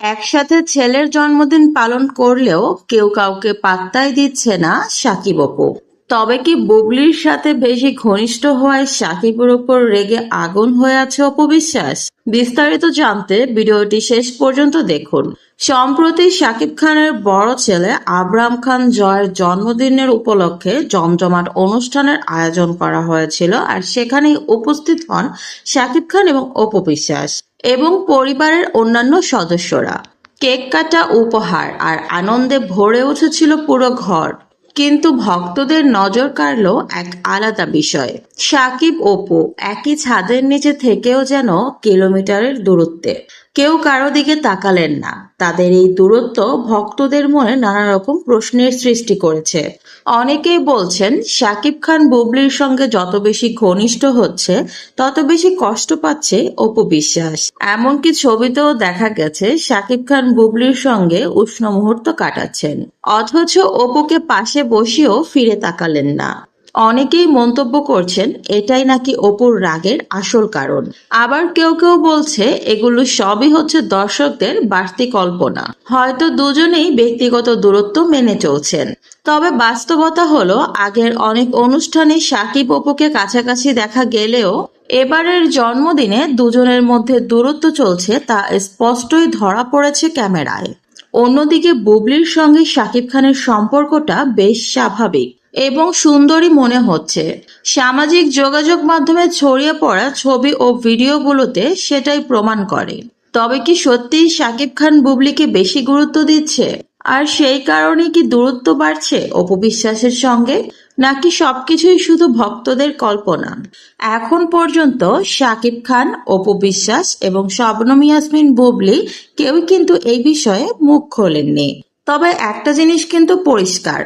একসাথে ছেলের জন্মদিন পালন করলেও কেউ কাউকে পাত্তাই দিচ্ছে না সাকিব অপু। তবে কি বুবলির সাথে বেশি ঘনিষ্ঠ হওয়ায় সাকিবের উপর রেগে আগুন হয়ে আছে অপবিশ্বাস বিস্তারিত জানতে ভিডিওটি শেষ পর্যন্ত দেখুন। সম্প্রতি শাকিব খানের বড় ছেলে আবরাম খান জয়ের জন্মদিনের উপলক্ষে জমজমাট অনুষ্ঠানের আয়োজন করা হয়েছিল আর সেখানেই উপস্থিত হন শাকিব খান এবং অপু বিশ্বাস। এবং পরিবারের অন্যান্য সদস্যরা। কেক কাটা উপহার আর আনন্দে ভরে উঠেছিল পুরো ঘর। কিন্তু ভক্তদের নজর কাড়ল এক আলাদা বিষয়। সাকিব, অপু একই ছাদের নিচে থেকেও যেন কিলোমিটারের দূরত্বে। কেউ কারও দিকে তাকালেন না। তাদের এই দূরত্ব ভক্তদের মনে নানা রকম প্রশ্নের সৃষ্টি করেছে। অনেকেই বলছেন, শাকিব খান বুবলির সঙ্গে যত বেশি ঘনিষ্ঠ হচ্ছে, তত বেশি কষ্ট পাচ্ছে অপু বিশ্বাস। এমনকি ছবিতেও দেখা গেছে, শাকিব খান বুবলির সঙ্গে উষ্ণ মুহূর্ত কাটাচ্ছেন। অথচ অপুকে পাশে বসেও ফিরে তাকালেন না। অনেকেই মন্তব্য করছেন, এটাই নাকি অপুর রাগের আসল কারণ। আবার কেউ কেউ বলছে, এগুলো সবই হচ্ছে দর্শকদের বাড়তি কল্পনা। হয়তো দুজনেই ব্যক্তিগত দূরত্ব মেনে চলছেন। তবে বাস্তবতা হলো, আগের অনেক অনুষ্ঠানে সাকিব অপুকে কাছাকাছি দেখা গেলেও, এবারের জন্মদিনে দুজনের মধ্যে দূরত্ব চলছে তা স্পষ্টই ধরা পড়েছে ক্যামেরায়। অন্যদিকে বুবলির সঙ্গে শাকিব খানের সম্পর্কটা বেশ স্বাভাবিক। এবং সুন্দরী মনে হচ্ছে। সামাজিক যোগাযোগ মাধ্যমে ছড়িয়ে পড়া ছবি ও ভিডিওগুলোতে সেটাই প্রমাণ করে। তবে কি সত্যিই শাকিব খান বুবলিকে বেশি গুরুত্ব দিচ্ছে? আর সেই কারণে কি দূরত্ব বাড়ছে অপবিশ্বাসের সঙ্গে? নাকি সবকিছুই শুধু ভক্তদের কল্পনা? এখন পর্যন্ত শাকিব খান, অপু বিশ্বাস এবং শবনম ইয়াসমিন বুবলি কেউ কিন্তু এই বিষয়ে মুখ খোলেননি। তবে একটা জিনিস কিন্তু পরিষ্কার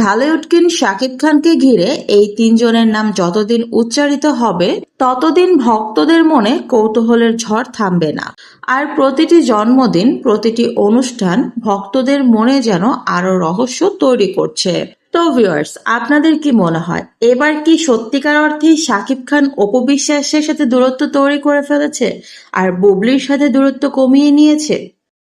ঢালে উটকিন শাকিব খানকে ঘিরে এই তিনজনের নাম যতদিন উচ্চারিত হবে, ততদিন ভক্তদের মনে কৌতূহলের ঝড় থামবে না। আর প্রতিটি জন্মদিন, প্রতিটি অনুষ্ঠান ভক্তদের মনে যেন আরও রহস্য তৈরি করছে। তো ভিউয়ার্স আপনাদের কি মনে হয়, এবার কি সত্যিকার অর্থেই শাকিব খান অপবিশ্বাসের সাথে দূরত্ব তৈরি করে ফেলেছে, আর বুবলির সাথে দূরত্ব কমিয়ে নিয়েছে?